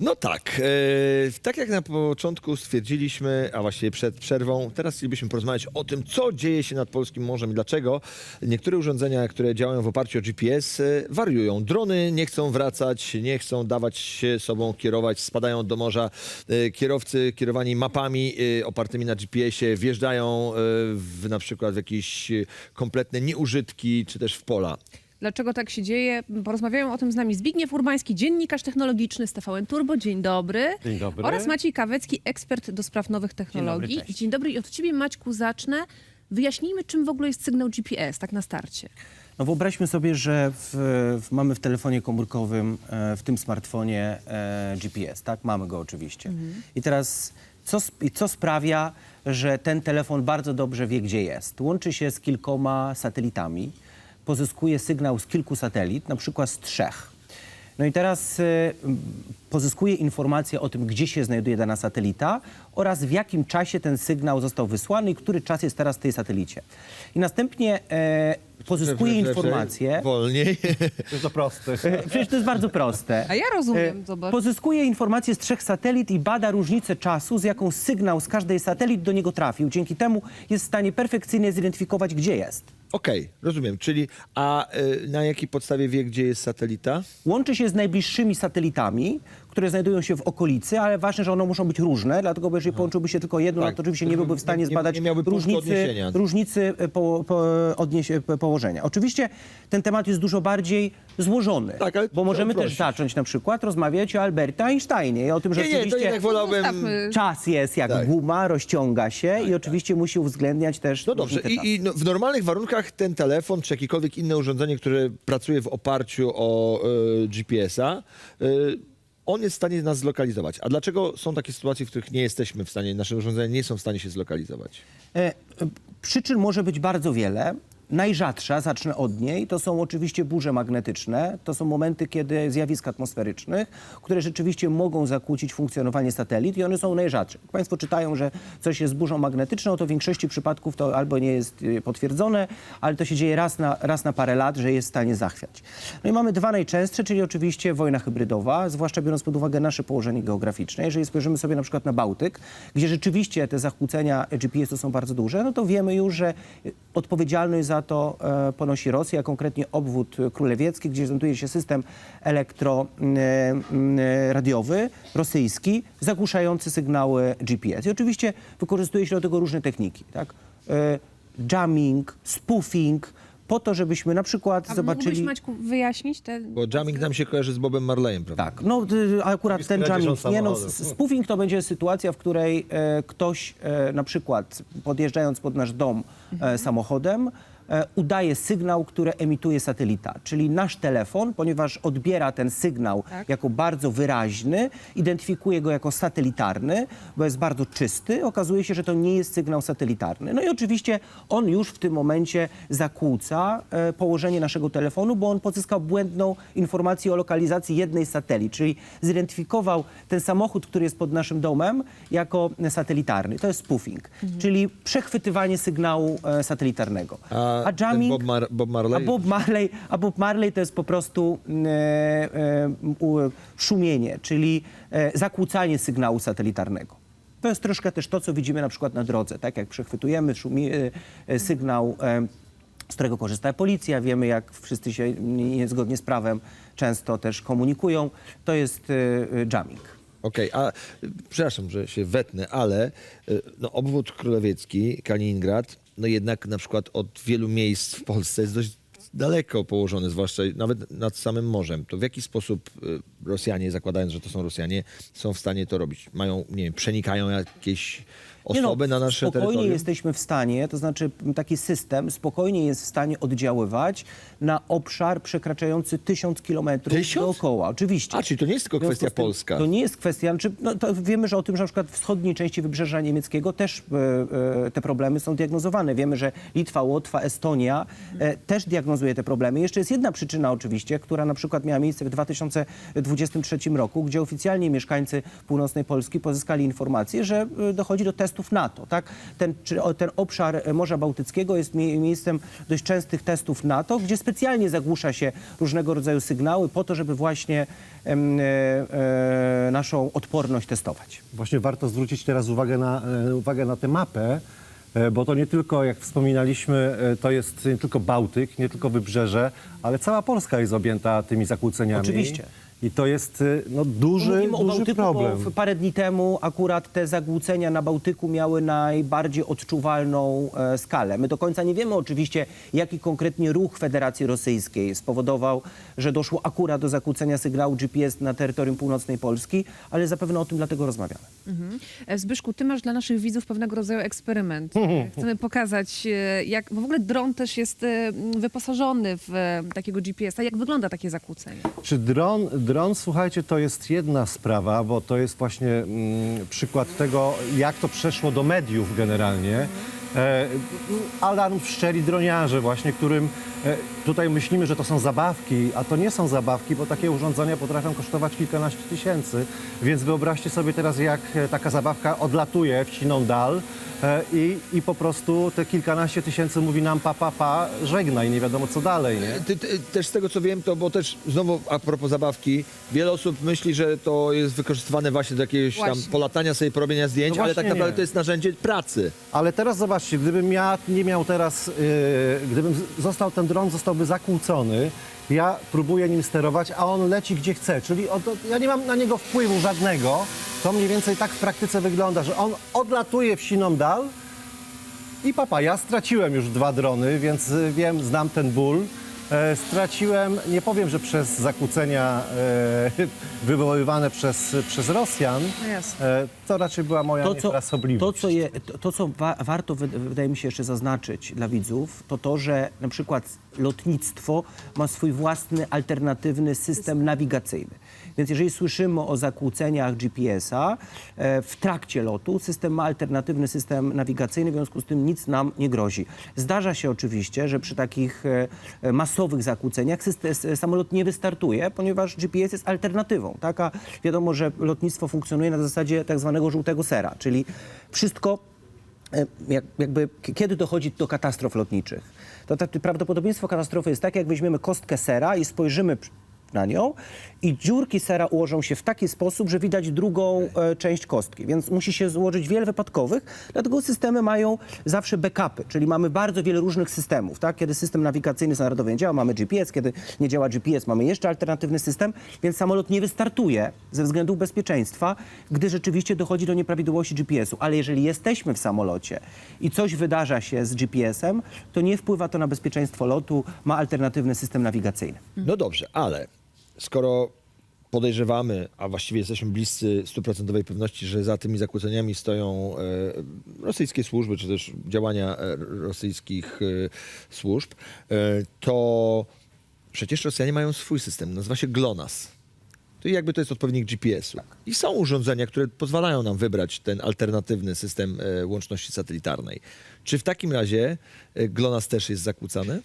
No tak, e, tak jak na początku stwierdziliśmy, a właściwie przed przerwą, teraz chcielibyśmy porozmawiać o tym, co dzieje się nad polskim morzem i dlaczego niektóre urządzenia, które działają w oparciu o GPS, e, wariują. Drony nie chcą wracać, nie chcą dawać się sobą kierować, spadają do morza. E, Kierowcy kierowani mapami e, opartymi na GPS-ie wjeżdżają w, na przykład w jakieś kompletne nieużytki, czy też w pola. Dlaczego tak się dzieje? Porozmawiają o tym z nami Zbigniew Urbański, dziennikarz technologiczny z TVN Turbo. Dzień dobry. Dzień dobry. Oraz Maciej Kawecki, ekspert do spraw nowych technologii. cześć. Dzień dobry i od ciebie Maćku zacznę. Wyjaśnijmy, czym w ogóle jest sygnał GPS, tak na starcie. No wyobraźmy sobie, że w, w, mamy w telefonie komórkowym, e, w tym smartfonie e, GPS, tak? Mamy go oczywiście. I teraz co, co sprawia, że ten telefon bardzo dobrze wie, gdzie jest? Łączy się z kilkoma satelitami, pozyskuje sygnał z kilku satelit, na przykład z trzech. No i teraz m, pozyskuje informację o tym, gdzie się znajduje dana satelita oraz w jakim czasie ten sygnał został wysłany i który czas jest teraz w tej satelicie. I następnie e, pozyskuje informację. Wolniej. To jest to proste. E, Przecież to jest bardzo proste. A ja rozumiem, E, zobacz. Pozyskuje informacje z trzech satelit i bada różnicę czasu, z jaką sygnał z każdej satelit do niego trafił. Dzięki temu jest w stanie perfekcyjnie zidentyfikować, gdzie jest. Okej, rozumiem. Czyli, a y, na jakiej podstawie wie, gdzie jest satelita? Łączy się z najbliższymi satelitami, które znajdują się w okolicy, ale ważne, że one muszą być różne, dlatego bo jeżeli połączyłby się tylko jedno, Tak. no to oczywiście nie byłby w stanie nie- zbadać nie miałby punktu różnicy, odniesienia. różnicy e, po, po, odniesie, po, położenia. Oczywiście ten temat jest dużo bardziej złożony, Tak, ale bo możemy prosić. też zacząć na przykład rozmawiać o Alberta Einsteinie i o tym, że Nie, nie, to oczywiście jednak wolałbym... Zostawmy. czas jest jak Tak. guma, rozciąga się i oczywiście musi uwzględniać też No dobrze, czasu. i, i no, w normalnych warunkach ten telefon, czy jakiekolwiek inne urządzenie, które pracuje w oparciu o y, GPS-a, y, on jest w stanie nas zlokalizować. A dlaczego są takie sytuacje, w których nie jesteśmy w stanie, nasze urządzenia nie są w stanie się zlokalizować? E, e, Przyczyn może być bardzo wiele. Najrzadsza, zacznę od niej, to są oczywiście burze magnetyczne. To są momenty, kiedy zjawisk atmosferycznych, które rzeczywiście mogą zakłócić funkcjonowanie satelit i one są najrzadsze. Jak Państwo czytają, że coś jest burzą magnetyczną, to w większości przypadków to albo nie jest e, potwierdzone, ale to się dzieje raz na, raz na parę lat, że jest w stanie zachwiać. No i mamy dwa najczęstsze, czyli oczywiście wojna hybrydowa, zwłaszcza biorąc pod uwagę nasze położenie geograficzne. Jeżeli spojrzymy sobie na przykład na Bałtyk, gdzie rzeczywiście te zakłócenia GPS-u są bardzo duże, no to wiemy już, że odpowiedzialność za to e, ponosi Rosja, konkretnie obwód królewiecki, gdzie znajduje się system elektroradiowy rosyjski, zagłuszający sygnały GPS. I oczywiście wykorzystuje się do tego różne techniki, tak? E, Jamming, spoofing, po to, żebyśmy na przykład A zobaczyli... mógłbyś Maćku wyjaśnić te... Bo jamming nam się kojarzy z Bobem Marleyem, prawda? Tak, no akurat ten jamming, nie no, spoofing to będzie sytuacja, w której e, ktoś e, na przykład podjeżdżając pod nasz dom e, samochodem e, udaje sygnał, który emituje satelita, czyli nasz telefon, ponieważ odbiera ten sygnał Tak. jako bardzo wyraźny, identyfikuje go jako satelitarny, bo jest bardzo czysty, okazuje się, że to nie jest sygnał satelitarny. No i oczywiście on już w tym momencie zakłóca e, położenie naszego telefonu, bo on pozyskał błędną informację o lokalizacji jednej z satelit, czyli zidentyfikował ten samochód, który jest pod naszym domem, jako satelitarny. To jest spoofing, czyli przechwytywanie sygnału e, satelitarnego. A, ten jamming... Bob, Mar- Bob Marley? A Bob Marley, a Bob Marley to jest po prostu e, e, u, szumienie, czyli e, zakłócanie sygnału satelitarnego. To jest troszkę też to, co widzimy na przykład na drodze, tak jak przechwytujemy szumi, e, e, sygnał, e, z którego korzysta policja, wiemy jak wszyscy się niezgodnie z prawem często też komunikują, to jest e, e, jamming. Okej, a y, przepraszam, że się wetnę, ale y, no, obwód królewiecki, Kaliningrad, no jednak na przykład od wielu miejsc w Polsce jest dość daleko położony, zwłaszcza nawet nad samym morzem. To w jaki sposób y, Rosjanie, zakładając, że to są Rosjanie, są w stanie to robić? Mają, nie wiem, przenikają jakieś no, osoby na nasze spokojnie terytorium? jesteśmy w stanie, to znaczy taki system spokojnie jest w stanie oddziaływać na obszar przekraczający tysiąc kilometrów dookoła. Oczywiście. A, czyli to nie jest tylko kwestia tym polska. To nie jest kwestia, znaczy, no, wiemy, że o tym, że na przykład w wschodniej części wybrzeża niemieckiego też e, e, te problemy są diagnozowane. Wiemy, że Litwa, Łotwa, Estonia e, też diagnozują rozwiązuje te problemy. Jeszcze jest jedna przyczyna oczywiście, która na przykład miała miejsce w 2023 roku, gdzie oficjalnie mieszkańcy północnej Polski pozyskali informację, że y, dochodzi do testów NATO. Tak? Ten, czy, ten obszar e, Morza Bałtyckiego jest mie- miejscem dość częstych testów NATO, gdzie specjalnie zagłusza się różnego rodzaju sygnały po to, żeby właśnie e, e, naszą odporność testować. Właśnie warto zwrócić teraz uwagę na, e, uwagę na tę mapę, bo to nie tylko, jak wspominaliśmy, e, to jest nie tylko Bałtyk, nie tylko wybrzeże, ale cała Polska jest objęta tymi zakłóceniami. Oczywiście. I to jest e, no, duży, Mówimy o duży Bałtyku, problem. bo parę dni temu akurat te zagłócenia na Bałtyku miały najbardziej odczuwalną e, skalę. My do końca nie wiemy oczywiście, jaki konkretnie ruch Federacji Rosyjskiej spowodował, że doszło akurat do zakłócenia sygnału GPS na terytorium północnej Polski, ale zapewne o tym dlatego rozmawiamy. E, Zbyszku, ty masz dla naszych widzów pewnego rodzaju eksperyment. E, Chcemy pokazać, e, jak bo w ogóle dron też jest e, wyposażony w e, takiego GPS-a. Jak wygląda takie zakłócenie? Czy dron, dron, słuchajcie, to jest jedna sprawa, bo to jest właśnie mm, przykład tego, jak to przeszło do mediów generalnie. E, alarm wszczeli droniarze właśnie, którym e, tutaj myślimy, że to są zabawki, a to nie są zabawki, bo takie urządzenia potrafią kosztować kilkanaście tysięcy. Więc wyobraźcie sobie teraz, jak e, taka zabawka odlatuje w siną dal e, i, i po prostu te kilkanaście tysięcy mówi nam pa, pa, pa, żegnaj, nie wiadomo co dalej, nie? Ty, ty, też z tego co wiem, to bo też znowu a propos zabawki, wiele osób myśli, że to jest wykorzystywane właśnie do jakiegoś tam Właśnie. polatania sobie, porobienia zdjęć, No ale tak właśnie naprawdę nie. to jest narzędzie pracy. Ale teraz zobaczcie, gdybym ja nie miał teraz, yy, gdybym z- został, ten dron zostałby zakłócony, ja próbuję nim sterować, a on leci gdzie chce, czyli od, ja nie mam na niego wpływu żadnego. To mniej więcej tak w praktyce wygląda, że on odlatuje w siną dal i papa, ja straciłem już dwa drony, więc y, wiem, znam ten ból. E, straciłem, nie powiem, że przez zakłócenia e, wywoływane przez, przez Rosjan, No jasne. e, to raczej była moja To, co, to, co, je, to, to, co wa warto, wy- wydaje mi się, jeszcze zaznaczyć dla widzów, to to, że na przykład lotnictwo ma swój własny, alternatywny system nawigacyjny. Więc jeżeli słyszymy o zakłóceniach GPS-a e, w trakcie lotu, system ma alternatywny system nawigacyjny, w związku z tym nic nam nie grozi. Zdarza się oczywiście, że przy takich e, e, masowych zakłóceniach samolot nie wystartuje, ponieważ GPS jest alternatywą. Tak? A wiadomo, że lotnictwo funkcjonuje na zasadzie tak zwanego żółtego sera, czyli wszystko jak, jakby kiedy dochodzi do katastrof lotniczych, to tak, prawdopodobieństwo katastrofy jest takie, jak weźmiemy kostkę sera i spojrzymy na nią i dziurki sera ułożą się w taki sposób, że widać drugą e, część kostki, więc musi się złożyć wiele wypadkowych, dlatego systemy mają zawsze backupy, czyli mamy bardzo wiele różnych systemów, tak? Kiedy system nawigacyjny standardowy nie działa, mamy GPS, kiedy nie działa GPS, mamy jeszcze alternatywny system, więc samolot nie wystartuje ze względów bezpieczeństwa, gdy rzeczywiście dochodzi do nieprawidłowości GPS-u, ale jeżeli jesteśmy w samolocie i coś wydarza się z GPS-em, to nie wpływa to na bezpieczeństwo lotu, ma alternatywny system nawigacyjny. No dobrze, ale skoro podejrzewamy, a właściwie jesteśmy bliscy stuprocentowej pewności, że za tymi zakłóceniami stoją e, rosyjskie służby, czy też działania e, rosyjskich e, służb, to przecież Rosjanie mają swój system, nazywa się GLONASS. To jakby to jest odpowiednik GPS-u. I są urządzenia, które pozwalają nam wybrać ten alternatywny system łączności satelitarnej. Czy w takim razie GLONASS też jest zakłócany?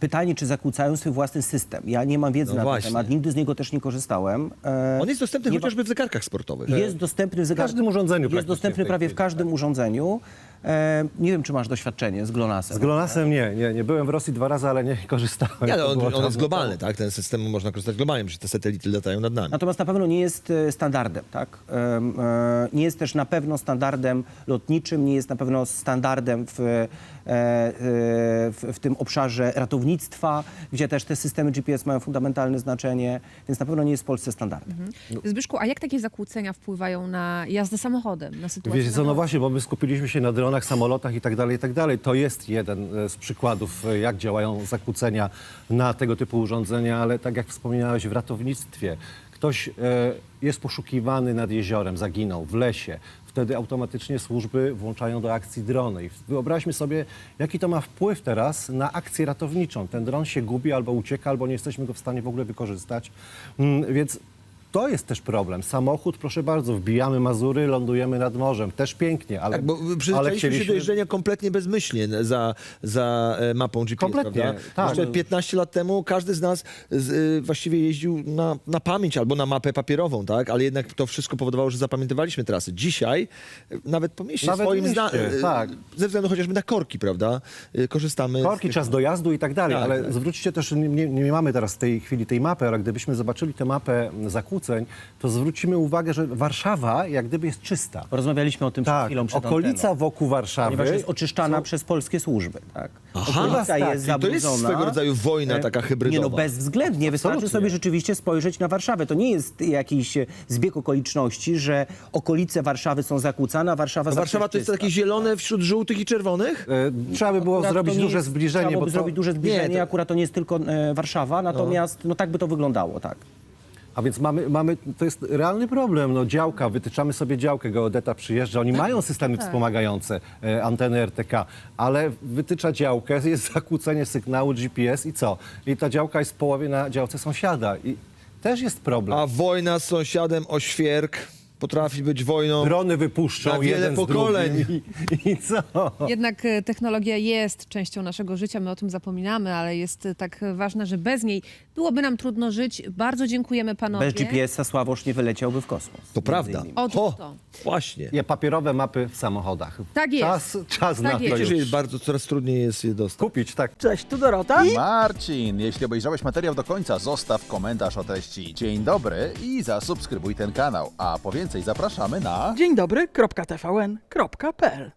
Pytanie, czy zakłócają swój własny system. Ja nie mam wiedzy No na właśnie. ten temat, nigdy z niego też nie korzystałem. E, On jest dostępny chociażby w zegarkach sportowych. Jest dostępny w, zegar... każdym urządzeniu Jest praktycznie dostępny w tej prawie w chwili, każdym urządzeniu. E, nie wiem, czy masz doświadczenie z GLONASSem. Z GLONASSem nie, nie, nie byłem w Rosji dwa razy, ale nie korzystałem. Nie, ale To on, było on jest dawno globalny, tak? Ten system można korzystać globalnie, przecież te satelity latają nad nami. Natomiast na pewno nie jest e, standardem, tak? Em, e, Nie jest też na pewno standardem lotniczym, nie jest na pewno standardem w, e, e, w, w tym obszarze ratownictwa, gdzie też te systemy GPS mają fundamentalne znaczenie, więc na pewno nie jest w Polsce standardem. Zbyszku, a jak takie zakłócenia wpływają na jazdę samochodem, na sytuację Wiecie na co, no drodze? właśnie, bo my skupiliśmy się na dronach, samolotach i tak dalej, i tak dalej. To jest jeden e, z przykładów, e, jak działają zakłócenia na tego typu urządzenia, ale tak jak wspominałeś w ratownictwie, ktoś e, jest poszukiwany nad jeziorem, zaginął w lesie, wtedy automatycznie służby włączają do akcji drony. I wyobraźmy sobie, jaki to ma wpływ teraz na akcję ratowniczą. Ten dron się gubi albo ucieka, albo nie jesteśmy go w stanie w ogóle wykorzystać. Mm, Więc to jest też problem. Samochód, proszę bardzo, wbijamy Mazury, lądujemy nad morzem. Też pięknie, ale, Tak, bo ale przyzwyczailiśmy się do jeżdżenia kompletnie bezmyślnie za, za e, mapą GPS, Kompletnie, prawda? tak. Jeszcze 15 lat temu każdy z nas z, y, właściwie jeździł na, na pamięć albo na mapę papierową, tak? Ale jednak to wszystko powodowało, że zapamiętywaliśmy trasy. Dzisiaj y, nawet po mieście Nawet w swoim mieście, zna- y, tak. ze względu chociażby na korki, prawda? Y, Korzystamy Korki, z czas dojazdu i tak dalej, Tak, ale tak. zwróćcie też, nie, nie, nie mamy teraz w tej chwili tej mapy, ale gdybyśmy zobaczyli tę mapę zakłóceń, to zwrócimy uwagę, że Warszawa jak gdyby jest czysta. Rozmawialiśmy o tym przed Tak, chwilą przed okolica anteną. wokół Warszawy. Ponieważ jest oczyszczana przez polskie służby, tak? Aha, Okolica tak, jest czyli to jest zabrudzona. swego rodzaju wojna E, taka hybrydowa. Nie no, bezwzględnie. Wystarczy Absolutnie. sobie rzeczywiście spojrzeć na Warszawę. To nie jest jakiś e, zbieg okoliczności, że okolice Warszawy są zakłócane, a Warszawa A Warszawa to jest takie zielone wśród żółtych i czerwonych? E, Trzeba by było Akurat zrobić nie duże jest- zbliżenie, Trzeba bo by to, zrobić duże zbliżenie, to- akurat to nie jest tylko e, Warszawa, natomiast no tak by to wyglądało, tak. A więc mamy, mamy, to jest realny problem. No, działka, wytyczamy sobie działkę, geodeta przyjeżdża, oni mają systemy wspomagające, e, anteny RTK, ale wytycza działkę, jest zakłócenie sygnału GPS i co? I ta działka jest w połowie na działce sąsiada i też jest problem. A wojna z sąsiadem o świerk potrafi być wojną... Drony wypuszczą Na wiele jeden pokoleń. drugim i, i co? Jednak e, technologia jest częścią naszego życia, my o tym zapominamy, ale jest e, tak ważna, że bez niej byłoby nam trudno żyć. Bardzo dziękujemy panowie. Bez GPS-a Sławosz nie wyleciałby w kosmos. To prawda. Otóż O, to. właśnie. Nie, papierowe mapy w samochodach. Tak jest. Czas, czas Tak na jest. to już. jest bardzo, coraz trudniej jest je dostać. Kupić, tak. Cześć, tu Dorota. Marcin, jeśli obejrzałeś materiał do końca, zostaw komentarz o treści. Dzień dobry i zasubskrybuj ten kanał. A po więcej zapraszamy na... Dzień dobry,